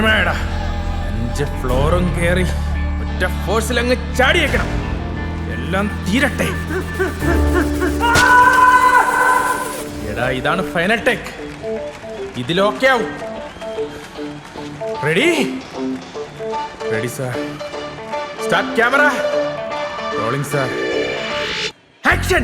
ടൈമായടാ അഞ്ച് ഫ്ലോറും കയറി ഒറ്റ ഫോഴ്സിൽ അങ്ങ് ചാടിയേക്കണം. എല്ലാം തീരട്ടെ. എടാ ഇതാണ് ഫൈനൽ ടേക്ക് ഇതിലൊക്കെ ആവും. Ready ready sir start camera rolling sir action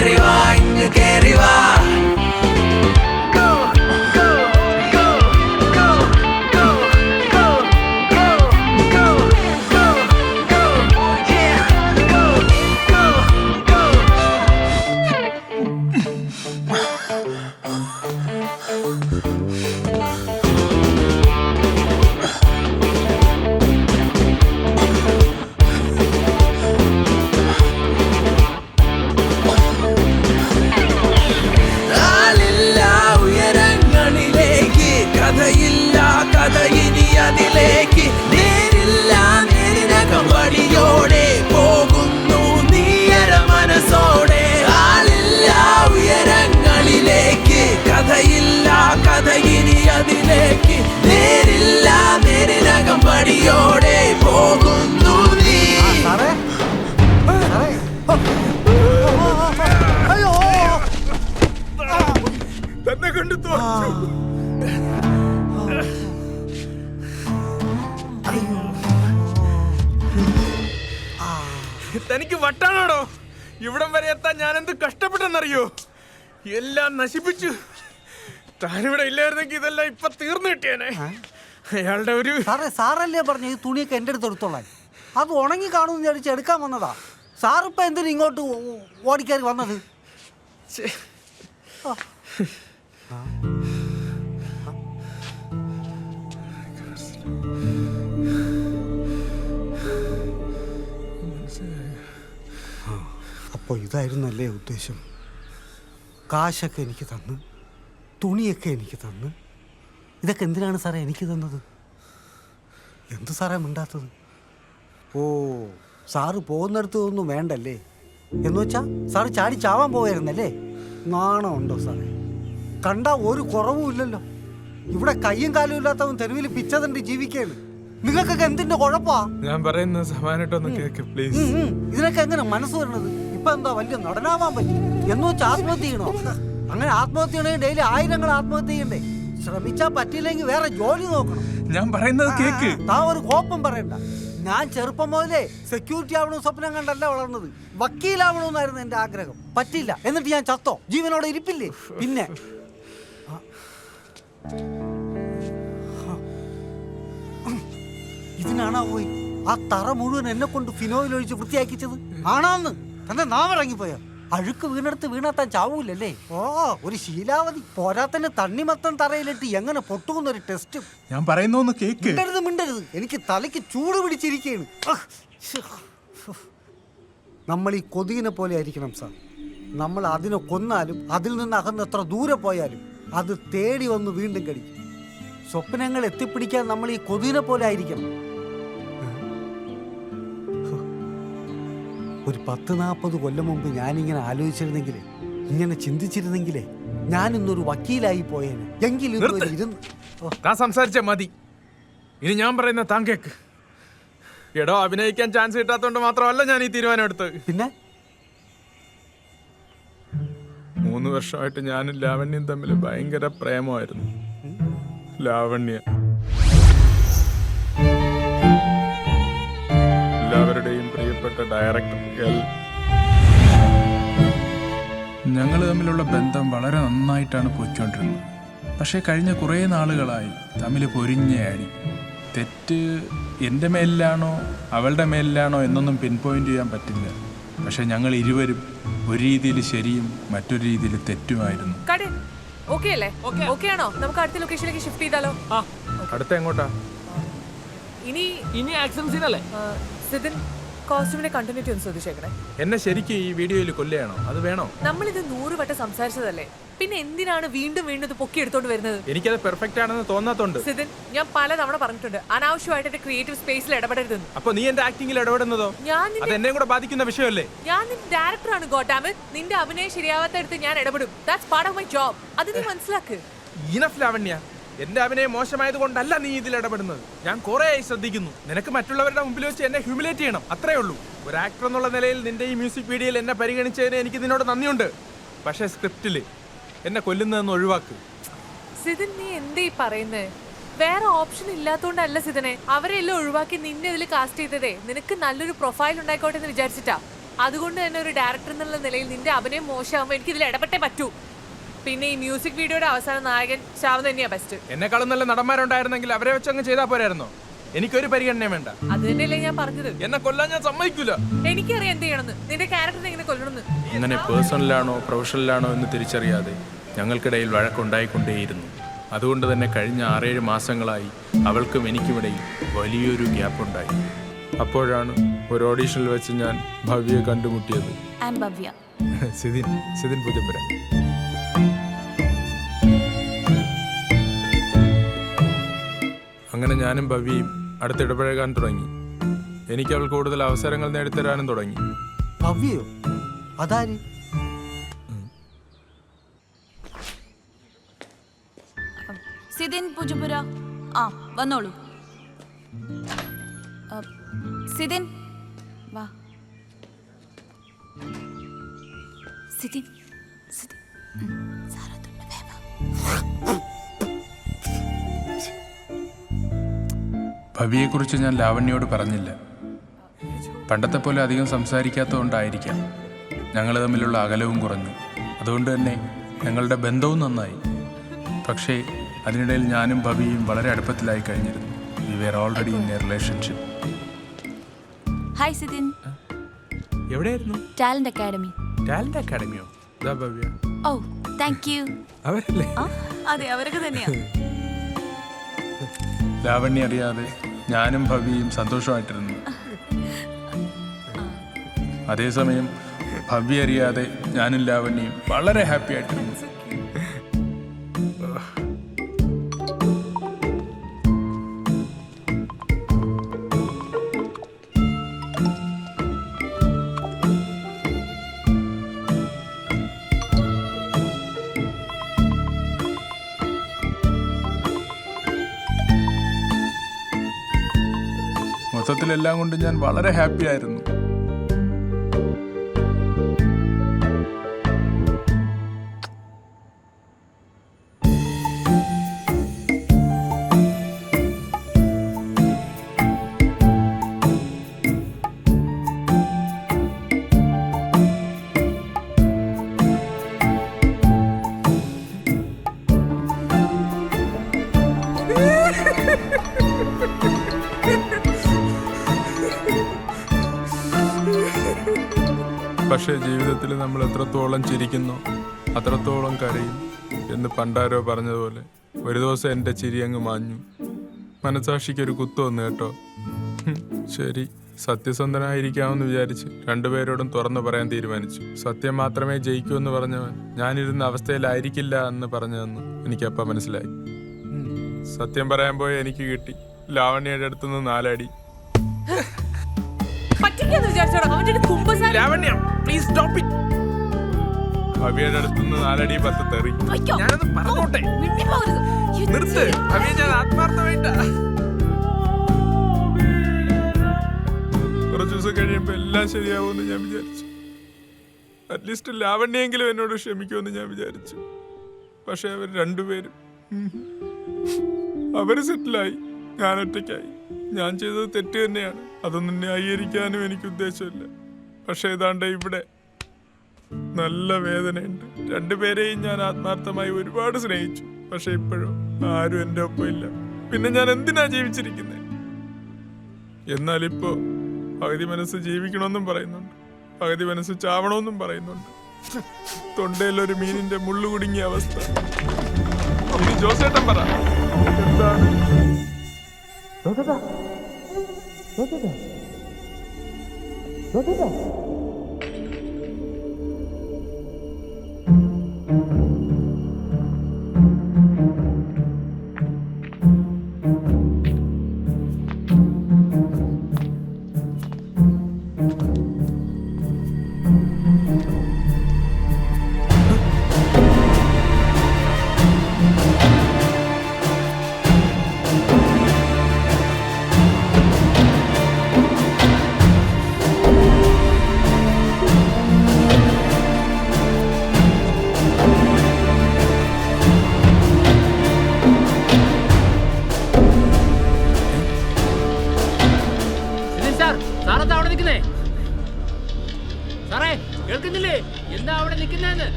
derribar. തനിക്ക് വട്ടാണോടോ? ഇവിടം വരെ എത്താൻ ഞാൻ എന്ത് കഷ്ടപ്പെട്ടെന്നറിയോ? എല്ലാം നശിപ്പിച്ചു. താനിവിടെ ഇല്ലായിരുന്നെങ്കിൽ ഇതെല്ലാം ഇപ്പൊ തീർന്നു കിട്ടിയേനെ. അയാളുടെ ഒരു സാറേ സാറല്ലേ പറഞ്ഞു ഈ തുണിയൊക്കെ എന്റെ അടുത്ത് എടുത്തോളാൻ? അത് ഉണങ്ങി കാണുമെന്ന് വിചാരിച്ച് എടുക്കാൻ വന്നതാ. സാറിപ്പോ എന്തിനു ഇങ്ങോട്ട് ഓടിക്കയറി വന്നത്? ഛെ, അപ്പോൾ ഇതായിരുന്നല്ലേ ഉദ്ദേശം? കാശൊക്കെ എനിക്ക് തന്ന് തുണിയൊക്കെ എനിക്ക് തന്ന്. ഇതൊക്കെ എന്തിനാണ് സാറേ എനിക്ക് തന്നത്? എന്ത് സാറേ മിണ്ടാത്തത്? ഓ സാറ് പോകുന്നിടത്ത് ഒന്നും വേണ്ടല്ലേ? എന്ന് വെച്ചാൽ സാറ് ചാടി ചാവാൻ പോയായിരുന്നല്ലേ നാണമുണ്ടോ സാറേ? കണ്ട ഒരു കുറവും ഇല്ലല്ലോ. ഇവിടെ കയ്യും കാലും ഇല്ലാത്തവൻ തെരുവിൽ പിച്ചതണ്ട് ജീവിക്കാണ് നിങ്ങൾക്കൊക്കെ എന്തിന്റെ കുഴപ്പാ? ഞാൻ പറയുന്നത് സമാനായിട്ടൊന്ന് കേക്ക് പ്ലീസ്. ഇതിനൊക്കെ എങ്ങനെ മനസ്സ് വരണത്? ഇപ്പൊ എന്താ വലിയ നടനാവാൻ പറ്റി? എന്ന് വെച്ച് ആത്മഹത്യ ചെയ്യണോ? അങ്ങനെ ആത്മഹത്യ ചെയ്യണമെങ്കിൽ ഡെയിലി ആയിരങ്ങൾ ആത്മഹത്യ ചെയ്യണ്ടേ? ശ്രമിച്ചാ പറ്റിയില്ലെങ്കിൽ വേറെ ജോലി നോക്കണം. ഞാൻ പറയുന്നത് കേക്ക്. താ ഒരു കോപ്പം പറയണ്ട. ഞാൻ ചെറുപ്പം മുതലേ സെക്യൂരിറ്റി ആവണമെന്ന് സ്വപ്നം കണ്ടല്ല വളർന്നത്. വക്കീലാവണമെന്നായിരുന്നു എന്റെ ആഗ്രഹം. പറ്റില്ല എന്നിട്ട് ഞാൻ ചത്തോ? ജീവനോടെ ഇരിപ്പില്ലേ? പിന്നെ. ഇതിനാണോ പോയി ആ തറ മുഴുവൻ എന്നെ കൊണ്ട് ഫിനോയിൽ ഒഴിച്ച് വൃത്തിയാക്കിച്ചത്? ആണാന്ന്. തന്നെ നാവിറങ്ങിപ്പോയോ അഴുക്ക് വീണെടുത്ത് വീണാത്താൻ ചാവൂലല്ലേ? ഓ ഒരു ശീലാവതി പോരാത്തന്നെ തണ്ണിമത്തം തറയിലിട്ട് എങ്ങനെ പൊട്ടുമെന്നൊരു ടെസ്റ്റ് ഞാൻ പറയുന്നൊന്ന് കേക്ക്. മിണ്ടരുത് മിണ്ടരുത്. എനിക്ക് തലയ്ക്ക് ചൂട് പിടിച്ചിരിക്കുകയാണ് നമ്മൾ ഈ കൊതുകിനെ പോലെ ആയിരിക്കണം സാർ. നമ്മൾ അതിനെ കൊന്നാലും അതിൽ നിന്ന് അകന്ന് എത്ര ദൂരെ പോയാലും അത് തേടി വന്ന് വീണ്ടും കടിക്കും. സ്വപ്നങ്ങൾ എത്തിപ്പിടിക്കാൻ നമ്മൾ ഈ കൊതുകിനെ പോലെ ആയിരിക്കണം. ഒരു പത്ത് നാൽപ്പത് കൊല്ലം മുമ്പ് ഞാനിങ്ങനെ ആലോചിച്ചിരുന്നെങ്കിൽ ഇങ്ങനെ ചിന്തിച്ചിരുന്നെങ്കിലേ ഞാൻ ഇന്നൊരു വക്കീലായി പോയേനെ. എങ്കിലും. ഇരുന്ന് താൻ സംസാരിച്ച മതി. ഇനി ഞാൻ പറയുന്ന താൻ കേക്ക്. എടോ അഭിനയിക്കാൻ ചാൻസ് കിട്ടാത്തോണ്ട് മാത്രമല്ല ഞാൻ ഈ തീരുമാനം എടുത്തത് പിന്നെ? മൂന്ന് വർഷമായിട്ട് ഞാനും ലാവണ്യം തമ്മിൽ ഭയങ്കര പ്രേമമായിരുന്നു. ലാവണ്യ. എല്ലാവരുടെയും ഡയറക്ടർ എൽ ഞങ്ങൾ തമ്മിലുള്ള ബന്ധം വളരെ നന്നായിട്ടാണ് പോയിക്കൊണ്ടിരുന്നത്. പക്ഷേ കഴിഞ്ഞ കുറേ നാളുകളായി തമ്മിൽ പൊരിഞ്ഞയാടി തെറ്റ് എന്റെ മേലിലാണോ അവളുടെ മേലിലാണോ എന്നൊന്നും പിൻ പോയിന്റ് ചെയ്യാൻ പറ്റില്ല. പക്ഷേ ഞങ്ങൾ ഇരുവരും ഒരു രീതിയിൽ ശരിയും മറ്റൊരു രീതിയിൽ തെറ്റുമായിരുന്നു. ഓക്കെ അല്ലേ? ഓക്കെ ആണോ? നമുക്ക് അടുത്ത ലൊക്കേഷനിലേക്ക് ഷിഫ്റ്റ് ചെയ്താലോ? അടുത്ത എങ്ങോട്ടാ? ഇനി ഇനി ആക്ഷൻ സീനല്ലേ സിദിൻ സിതിൻ കോസ്റ്റ്യൂമിന്റെ കണ്ടിന്യൂറ്റി ഒന്ന് ശ്രദ്ധിച്ചേക്കണേ. എന്നെ ശരിക്കും ഈ വീഡിയോയിൽ കൊല്ലുകയാണോ? അത് വേണോ? നമ്മൾ ഇത് നൂറ് വട്ടം സംസാരിച്ചതല്ലേ? പിന്നെ എന്തിനാണ് വീണ്ടും വീണ്ടും ഇത് പൊക്കി എടുത്തോണ്ട് വരുന്നത്? എനിക്കത് പെർഫെക്റ്റ് ആണെന്ന് തോന്നാത്തോണ്ട്. സിതിൻ ഞാൻ പലതവണ പറഞ്ഞിട്ടുണ്ട്. അനാവശ്യമായിട്ട് എന്റെ ക്രിയേറ്റീവ് സ്പേസിൽ ഇടപെടരുതെന്ന്. അപ്പൊ നീ എന്റെ ആക്ടിംഗിൽ ഇടപെടുന്നതോ? ഞാൻ അത് എന്നെയും കൂടെ ബാധിക്കുന്ന വിഷയമല്ലേ? ഞാൻ നിന്റെ ഡയറക്ടറാണ് ഗോട്ടാമൻ നിന്റെ അഭിനയം ശരിയാവാത്ത എടുത്ത് ഞാൻ ഇടപെടും. That's part of my job അത് നീ മനസ്സിലാക്ക്. ഇനഫ് ലാവണ്യ. എന്റെ അഭിനയം മോശമായത് കൊണ്ടല്ല നീ ഇതിൽ ഇടപെടുന്നത്. ഞാൻ കുറേയായി ശ്രദ്ധിക്കുന്നു. നിനക്ക് മറ്റുള്ളവരുടെ മുമ്പിൽ വെച്ച് എന്നെ ഹ്യൂമിലേറ്റ് ചെയ്യണം. അത്രേ ഉള്ളൂ. ഒരു ആക്ടർ എന്നുള്ള നിലയിൽ നിന്റെ ഈ മ്യൂസിക് വീഡിയോയിൽ എന്നെ പരിഗണിച്ചതിന് എനിക്ക് നിന്നോട് നന്ദിയുണ്ട്. പക്ഷേ സ്ക്രിപ്റ്റിൽ എന്നെ കൊല്ലുന്നതെന്ന് ഒഴിവാക്ക്. സിതിൻ നീ എന്തേ ഈ പറയുന്നേ? വേറെ ഓപ്ഷൻ ഇല്ലാത്തോണ്ടല്ല സിതനെ. അവരെല്ലാം ഒഴിവാക്കി നിന്നെ ഇതിൽ കാസ്റ്റ് ചെയ്തതേ. നിനക്ക് നല്ലൊരു പ്രൊഫൈൽ ഉണ്ടായിക്കോട്ടെ എന്ന് വിചാരിച്ചിട്ടാ. അതുകൊണ്ട് തന്നെ ഒരു ഡയറക്ടർ എന്നുള്ള നിലയിൽ നിന്റെ അഭിനയം മോശമാകുമ്പോൾ എനിക്ക് ഇതിൽ ഇടപെട്ടേ പറ്റൂ. പിന്നെ ഈ മ്യൂസിക് വീഡിയോയുടെ അവസാന നായകൻ ശ്യാം തന്നെയാ ബെസ്റ്റ് എന്നെക്കാളും നല്ല നടന്മാരുണ്ടായിരുന്നെങ്കിൽ അവരെ വെച്ച് അങ്ങ് ചെയ്താൽ പോരായിരുന്നോ? എനിക്കൊരു പരിഗണനയും വേണ്ട. അത് തന്നെയല്ലേ ഞാൻ പറഞ്ഞത്. എന്നെ കൊല്ലാൻ ഞാൻ സമ്മതിക്കില്ല എനിക്കറിയാം എന്ത് ചെയ്യണമെന്ന്. നിന്റെ ക്യാരക്ടറിനെ എങ്ങനെ കൊല്ലണമെന്ന്. അങ്ങനെ പേഴ്സണലാണോ പ്രൊഫഷണലാണോ എന്ന് തിരിച്ചറിയാതെ ഞങ്ങൾക്കിടയിൽ വഴക്കുണ്ടായിക്കൊണ്ടേയിരുന്നു. അതുകൊണ്ട് തന്നെ കഴിഞ്ഞ ആറേഴ് മാസങ്ങളായി അവൾക്കും എനിക്കുമിടയിൽ വലിയൊരു ഗ്യാപ്പ് ഉണ്ടായി അപ്പോഴാണ് ഒരു ഓഡീഷനിൽ വെച്ച് ഞാൻ ഭവ്യ കണ്ടുമുട്ടിയത്. സിദിൻ സിദിൻ പൂജപ്പുര. അങ്ങനെ ഞാനും ഭവ്യയും അടുത്തിടപഴകാൻ തുടങ്ങി. എനിക്ക് അവൾ കൂടുതൽ അവസരങ്ങൾ നേടിത്തരാനും തുടങ്ങി. ഭവ്യോ? അതാര്? സിദിൻ പൂജപ്പുര. ആ വന്നോളൂ. സിതിൻ സിദിൻ വാ. സിദിൻ സിദിൻ ഉം, സാറാ തുമ്മ ഭവിയെക്കുറിച്ച് ഞാൻ ലാവണ്യോട് പറഞ്ഞില്ല. പണ്ടത്തെ പോലെ അധികം സംസാരിക്കാത്തതുകൊണ്ടായിരിക്കാം ഞങ്ങൾ തമ്മിലുള്ള അകലവും കുറഞ്ഞു. അതുകൊണ്ട് തന്നെ ഞങ്ങളുടെ ബന്ധവും നന്നായി. പക്ഷേ അതിനിടയിൽ ഞാനും ഭവിയും വളരെ അടുപ്പത്തിലായി കഴിഞ്ഞിരുന്നു. We were already in a relationship hi Sithin എവിടെയായിരുന്നു? ടാലന്റ് അക്കാഡമി ടാലന്റ് അക്കാഡമിയോ ഇതാ ഭവ്യ. ഓ താങ്ക് യു അവരല്ലേ? അതെ അവരൊക്കെ തന്നെയാണ് ലാവണ്യ അറിയാതെ ഞാനും ഭവിയും സന്തോഷമായിട്ടിരുന്നു. അതേസമയം ഭവ്യ അറിയാതെ ഞാനും ലാവണ്യയും വളരെ ഹാപ്പി ആയിട്ടിരുന്നു മൊത്തത്തിലെല്ലാം കൊണ്ട് ഞാൻ വളരെ ഹാപ്പി ആയിരുന്നു. പക്ഷേ ജീവിതത്തിൽ നമ്മൾ എത്രത്തോളം ചിരിക്കുന്നു അത്രത്തോളം കരയും എന്ന് പണ്ടാരോ പറഞ്ഞതുപോലെ ഒരു ദിവസം എന്റെ ചിരി അങ്ങ് മാഞ്ഞു. മനസാക്ഷിക്ക് ഒരു കുത്തു വന്നു കേട്ടോ. ശരി സത്യസന്ധനായിരിക്കാമെന്ന് വിചാരിച്ച് രണ്ടുപേരോടും തുറന്നു പറയാൻ തീരുമാനിച്ചു. സത്യം മാത്രമേ ജയിക്കൂ എന്ന് പറഞ്ഞവൻ ഞാനിരുന്ന അവസ്ഥയിലായിരിക്കില്ല എന്ന് പറഞ്ഞതെന്ന് എനിക്കപ്പം മനസ്സിലായി. സത്യം പറയാൻ പോയ എനിക്ക് കിട്ടി. ലാവണ്യയുടെ അടുത്തുനിന്ന് നാലടി. പറ്റിക്കാന്ന് വിചാരിച്ചോടാ. അവന്റെ ഒരു കുമ്പസാരം ലാവണ്യ. പ്ലീസ് സ്റ്റോപ്പ് ഇറ്റ് ഭവ്യയുടെ അടുത്തുനിന്ന് നാലടി പത്ത് തെറി. അയ്യോ. പറഞ്ഞോട്ടെ. മിണ്ടി പോകരുത്. You നിർത്ത്. ഭവ്യ ഞാൻ ആത്മാർത്ഥമായിട്ടാ. കുറച്ച് ദിവസം കഴിയുമ്പോ എല്ലാം ശരിയാവുമെന്ന് ഞാൻ വിചാരിച്ചു. അറ്റ്ലീസ്റ്റ് ലാവണ്യെങ്കിലും എന്നോട് ക്ഷമിക്കുമെന്ന് ഞാൻ വിചാരിച്ചു. പക്ഷെ അവർ രണ്ടുപേരും. ഉം. അവർ സെറ്റിലായി. ഞാൻ ഒറ്റയ്ക്കായി. ഞാൻ ചെയ്തത് തെറ്റ് തന്നെയാണ്. അതൊന്നും ന്യായീകരിക്കാനും എനിക്ക് ഉദ്ദേശമില്ല. പക്ഷെ ഏതാണ്ട് ഇവിടെ നല്ല വേദനയുണ്ട്. രണ്ടുപേരെയും ഞാൻ ആത്മാർത്ഥമായി ഒരുപാട് സ്നേഹിച്ചു. പക്ഷെ ഇപ്പോഴും ആരും എന്റെ ഒപ്പം ഇല്ല. പിന്നെ ഞാൻ എന്തിനാ ജീവിച്ചിരിക്കുന്നത് എന്നാൽ ഇപ്പോ പകുതി മനസ്സ് ജീവിക്കണമെന്നും പറയുന്നുണ്ട്. പകുതി മനസ്സ് ചാവണമെന്നും പറയുന്നുണ്ട്. തൊണ്ടയിലൊരു മീനിന്റെ മുള്ളു കുടുങ്ങിയ അവസ്ഥ. ജോസേട്ടൻ പറ. എന്താണ്? സിദിൻ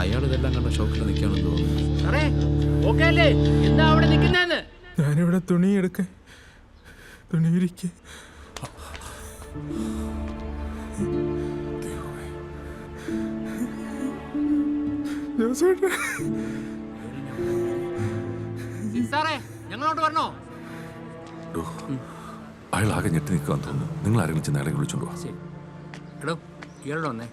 അയാൾ ഇതെല്ലാം കണ്ട ഷോക്കിൽ നിൽക്കുകയാണെന്ന് തോന്നുന്നു. എന്താ അവിടെ നിൽക്കുന്നതെന്ന്? ഞാനിവിടെ തുണി എടുക്ക തുണി സാറേ ഞങ്ങളോട്ട് വരണോ? അയാൾ ആകെ ഞെട്ടി നിൽക്കാൻ തോന്നുന്നു. നിങ്ങൾ ആരെങ്കിലും ചെന്ന് അയാളെ വിളിച്ചോണ്ട് ശരി എടോ ഇയാളോട് വന്നേ.